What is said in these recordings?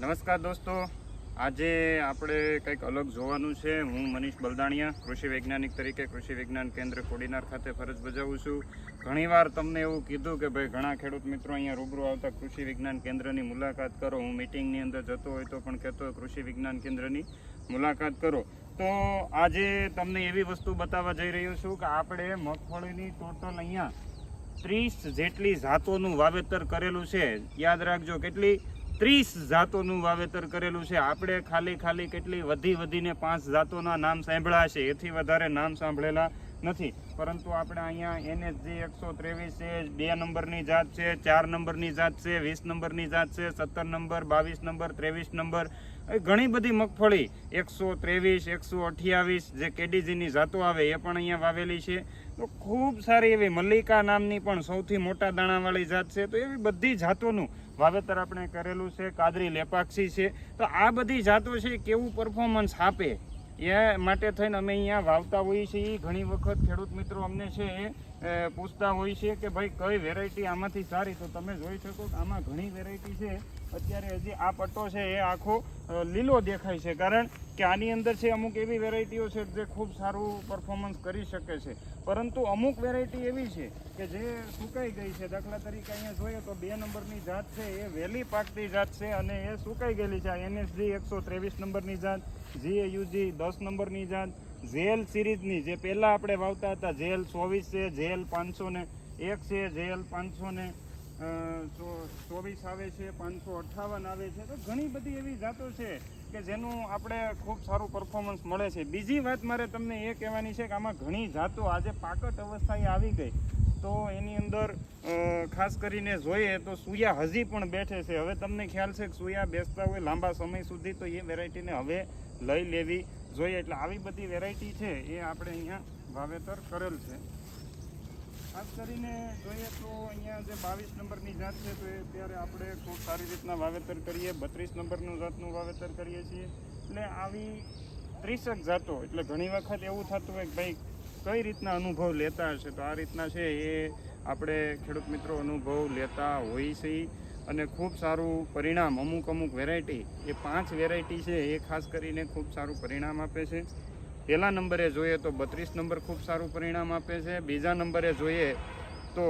નમસ્કાર દોસ્તો. આજે આપણે કંઈક અલગ જોવાનું છે. હું મનીષ બલદાણિયા, કૃષિ વૈજ્ઞાનિક તરીકે કૃષિ વિજ્ઞાન કેન્દ્ર કોડીનાર ખાતે ફરજ બજાવું છું. ઘણીવાર તમને એવું કીધું કે ભાઈ ઘણા ખેડૂત મિત્રો અહીંયા રૂબરૂ આવતા કૃષિ વિજ્ઞાન કેન્દ્રની મુલાકાત કરો. હું મિટિંગની અંદર જતો હોય તો પણ કહેતો હોય કૃષિ વિજ્ઞાન કેન્દ્રની મુલાકાત કરો. તો આજે તમને એવી વસ્તુ બતાવવા જઈ રહ્યો છું કે આપણે મગફળીની ટોટલ અહીંયા ત્રીસ જેટલી જાતોનું વાવેતર કરેલું છે. યાદ રાખજો, કેટલી? ત્રીસ જાતોનું વાવેતર કરેલું છે. આપણે ખાલી ખાલી કેટલી વધી વધીને પાંચ જાતોના નામ સાંભળ્યા છે. એથી વધારે નામ સાંભળેલા નથી. પરંતુ આપણે અહીંયા એનએસજી એકસો ત્રેવીસ છે, બે નંબરની જાત છે, ચાર નંબરની જાત છે, વીસ નંબરની જાત છે, સત્તર નંબર, બાવીસ નંબર, ત્રેવીસ નંબર. ઘણી બધી મગફળી, એકસો ત્રેવીસ, એકસો અઠ્યાવીસ જે કેડીજીની જાતો આવે એ પણ અહીંયા વાવેલી છે. તો ખૂબ સારી એવી મલ્લિકા નામની પણ સૌથી મોટા દાણાવાળી જાત છે. તો એવી બધી જાતોનું વાવેતર આપણે કરેલું છે, કાદરી, લેપાક્ષી છે. તો આ બધી જાતો છે, કેવું પરફોર્મન્સ આપે? એ માટે થઈને અમે અહીંયા વાવતા હોઈએ છીએ. ઘણી વખત ખેડૂત મિત્રો અમને છે, એ, પૂછતા હોય છે કે ભાઈ કઈ વેરાયટી આમાંથી સારી? તો તમે જોઈ શકો કે આમાં ઘણી વેરાયટી છે. અત્યારે હજી આ પટ્ટો છે, એ આખો લીલો દેખાય છે. કારણ કે આની અંદર છે અમુક એવી વેરાયટીઓ છે જે ખૂબ સારું પરફોર્મન્સ કરી શકે છે. પરંતુ અમુક વેરાયટી એવી છે કે જે સુકાઈ ગઈ છે. દાખલા તરીકે અહીંયા જોઈએ તો બે નંબરની જાત છે, એ વહેલી પાકતી જાત છે અને એ સુકાઈ ગયેલી છે. એનએસજી એકસો ત્રેવીસ નંબરની જાત જીએયુજી દસ નંબરની જાત, જેલ સિરીઝની, જે પહેલાં આપણે વાવતા હતા, જેલ ચોવીસ છે, જેલ પાંચસો ને એક છે, જેલ પાંચસો ને ચોવીસ આવે છે, પાંચસો અઠ્ઠાવન આવે છે, તો ઘણી બધી એવી જાતો છે કે જેનું આપણે ખૂબ સારું પરફોર્મન્સ મળે છે. બીજી વાત મારે તમને એ કહેવાની છે કે આમાં ઘણી જાતો આજે પાકટ અવસ્થાએ આવી ગઈ. તો એની અંદર ખાસ કરીને જોઈએ તો સુયા હજી પણ બેઠે છે. હવે તમને ખ્યાલ છે કે સુયા બેસતા હોય લાંબા સમય સુધી તો એ વેરાયટીને હવે લઈ લેવી જોઈએ. એટલે આવી બધી વેરાયટી છે એ આપણે અહીંયા વાવેતર કરેલ છે. ખાસ કરીને જોઈએ તો અહીંયા જે બાવીસ નંબરની જાત છે તો એ અત્યારે આપણે ખૂબ સારી રીતના વાવેતર કરીએ. બત્રીસ નંબરનું જાતનું વાવેતર કરીએ છીએ. એટલે આવી ત્રીસેક જાતો, એટલે ઘણી વખત એવું થતું હોય કે ભાઈ કઈ રીતના અનુભવ લેતા હશે? તો આ રીતના છે એ આપણે ખેડૂત મિત્રો અનુભવ લેતા હોય છે. અને ખૂબ સારું પરિણામ, અમુક અમુક વેરાયટી એ પાંચ વેરાયટી છે એ ખાસ કરીને ખૂબ સારું પરિણામ આપે છે. પહેલા નંબરે જોઈએ તો બત્રીસ નંબર ખૂબ સારું પરિણામ આપે છે. બીજા નંબરે જોઈએ તો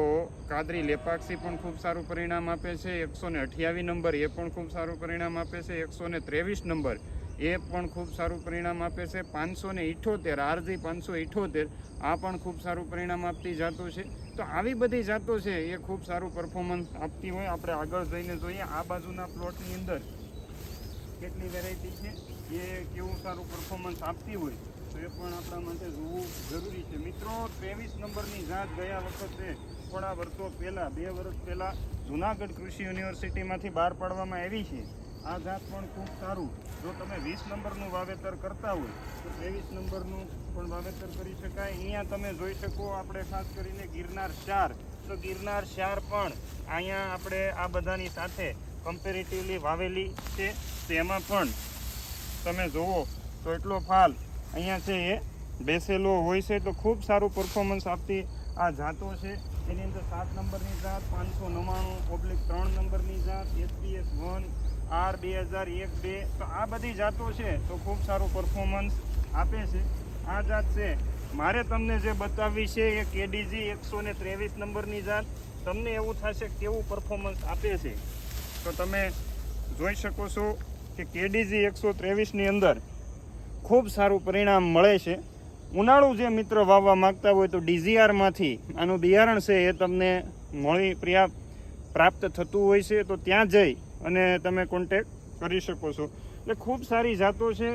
કાદરી લેપાક્ષી પણ ખૂબ સારું પરિણામ આપે છે. એકસો ને અઠ્યાવીસ નંબર એ પણ ખૂબ સારું પરિણામ આપે છે. એકસો ત્રેવીસ નંબર એ પણ ખૂબ સારું પરિણામ આપે છે. પાંચસો ને ઇઠોતેર, આરજી પાંચસો ઇઠોતેર, આ પણ ખૂબ સારું પરિણામ આપતી જાતો છે. તો આવી બધી જાતો છે, એ ખૂબ સારું પરફોર્મન્સ આપતી હોય. આપણે આગળ જઈને જોઈએ, આ બાજુના પ્લોટની અંદર કેટલી વેરાયટી છે, એ કેવું સારું પરફોર્મન્સ આપતી હોય, તો એ પણ આપણા માટે જોવું જરૂરી છે. મિત્રો, ત્રેવીસ નંબરની જાત ગયા વખતે થોડા વર્ષો પહેલાં, બે વર્ષ પહેલાં જુનાગઢ કૃષિ યુનિવર્સિટીમાંથી બહાર પાડવામાં આવી છે. આ જાત પણ ખૂબ સારું. જો તમે વીસ નંબરનું વાવેતર કરતા હોય, તો ત્રેવીસ નંબરનું પણ વાવેતર કરી શકાય. અહીંયા તમે જોઈ શકો આપણે ખાસ કરીને ગિરનાર ચાર તો ગિરનાર ચાર પણ અહીંયા આપણે આ બધાની સાથે કમ્પેરેટિવલી વાવેલી છે. તેમાં પણ તમે જુઓ તો એટલો ફાલ અહીંયા છે એ બેસેલો હોય છે. તો ખૂબ સારું પરફોર્મન્સ આપતી આ જાતો છે. એની અંદર સાત નંબરની જાત, પાંચસો નવ્વાણું ઓબ્લિક ત્રણ નંબરની જાત, એસપીએસ વન આર બે હજાર એક બે. તો આ બધી જાતો છે તો ખૂબ સારું પરફોર્મન્સ આપે છે. આ જાત છે. મારે તમને જે બતાવવી છે એ કેડીજી એકસો ને ત્રેવીસ નંબરની જાત. તમને એવું થશે કેવું પરફોર્મન્સ આપે છે. તો તમે જોઈ શકો છો કે કેડીજી એકસો ત્રેવીસની અંદર ખૂબ સારું પરિણામ મળે છે. ઉનાળુ જે મિત્ર વાવવા માંગતા હોય તો ડીઝીઆરમાંથી આનું બિયારણ છે એ તમને મળી પ્રાપ્ત થતું હોય છે. તો ત્યાં જઈ અને તમે કોન્ટેક કરી શકો છો. એટલે ખૂબ સારી જાતો છે.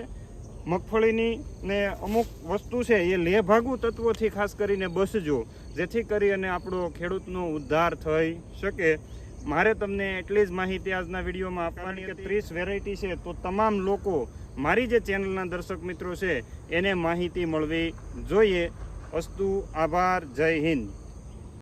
મગફળીની ને અમુક વસ્તુ છે, એ લેભાગુ તત્વોથી ખાસ કરીને બસજો, જેથી કરી અને આપણો ખેડૂતનો ઉદ્ધાર થઈ શકે. મારે તમને એટલી જ માહિતી આજના વિડીયોમાં આપવાની કે ત્રીસ વેરાયટી છે, તો તમામ લોકો, મારી જે ચેનલના દર્શક મિત્રો છે, એને માહિતી મળવી જોઈએ. અસ્તુ, આભાર, જય હિન્દ.